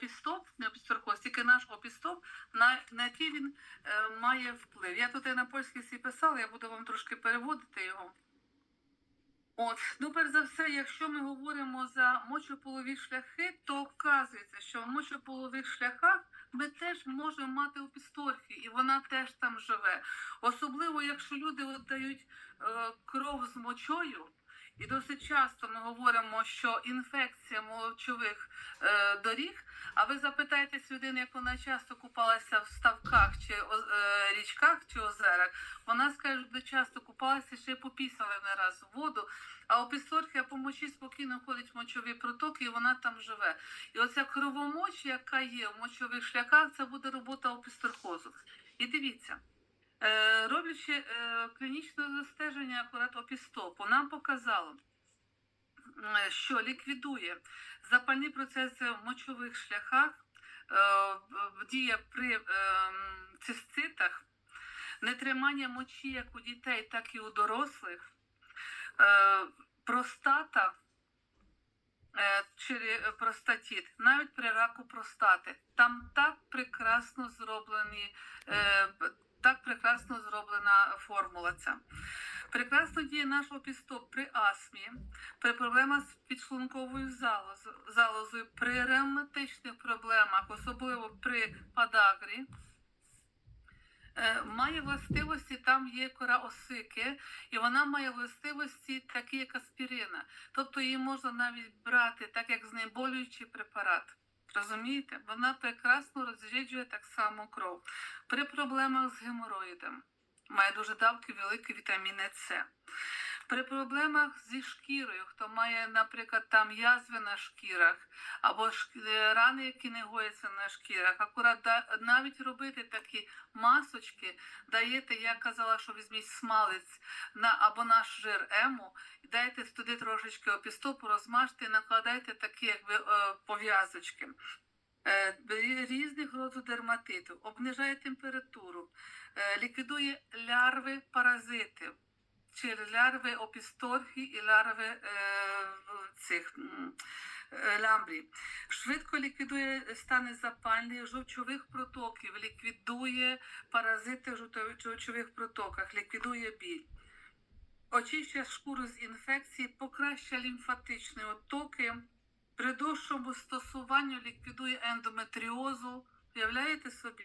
опістоп, не опісторхоз, тільки наш опістоп, на, на який він е, має вплив. Я тут і на польській всі писала, я буду вам трошки переводити його. От, ну, перш за все, якщо ми говоримо за мочополові шляхи, то вказується, що в мочополових шляхах ми теж можемо мати опісторхію, і вона теж там живе. Особливо, якщо люди от дають е, кров з мочою, і досить часто ми говоримо, що інфекція мочових е, доріг. А ви запитаєтесь людини, як вона часто купалася в ставках чи е, річках чи озерах, вона скаже, що часто купалася ще й попісала не раз в воду. А опісторхія по мочі спокійно ходить в мочові протоки, і вона там живе. І оця кровомоч, яка є в мочових шляхах, це буде робота опісторхозу. І дивіться, роблячи е, клінічне застеження акурат опістопу, нам показало, е, що ліквідує запальні процеси в мочових шляхах, е, діє при е, циститах, нетримання мочі як у дітей, так і у дорослих, е, простата. е, Чи е, простатіт, навіть при раку простати. Там так прекрасно зроблені, е, б- так прекрасно зроблена формула. Прекрасно діє наш опістоп при астмі, при проблемах з підшлунковою залозою, при ревматичних проблемах, особливо при падагрі. Е, Має властивості, там є кора осики, і вона має властивості такі, як аспірина. Тобто її можна навіть брати, так як знеболюючий препарат. Розумієте? Вона прекрасно розріджує так само кров. При проблемах з геморроїдом має дуже давки великі вітаміни С. При проблемах зі шкірою, хто має, наприклад, там язви на шкірах або е, рани, які не гояться на шкірах, акурат навіть робити такі масочки, даєте, я казала, що візьміть смалець на або наш жир ему, дайте туди трошечки опістопу, розмажте і накладайте такі якби е, пов'язочки. Е, Різних роду дерматитів, обнижає температуру, е, ліквідує лярви паразитів, чи лярви опісторхи і лярви е, цих е, лямбрі. Швидко ліквідує стани запальних жовчових протоків, ліквідує паразити в жовчових протоках, ліквідує біль. Очищує шкуру з інфекції, покращує лімфатичні оттоки, при довшому стосуванню ліквідує ендометріозу. Уявляєте собі?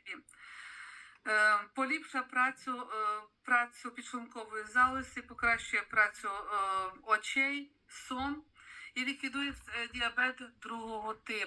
Е, поліпшує працю, е, працю підшлункової залози, покращує працю е, очей, сон і ліквідує діабет другого типу.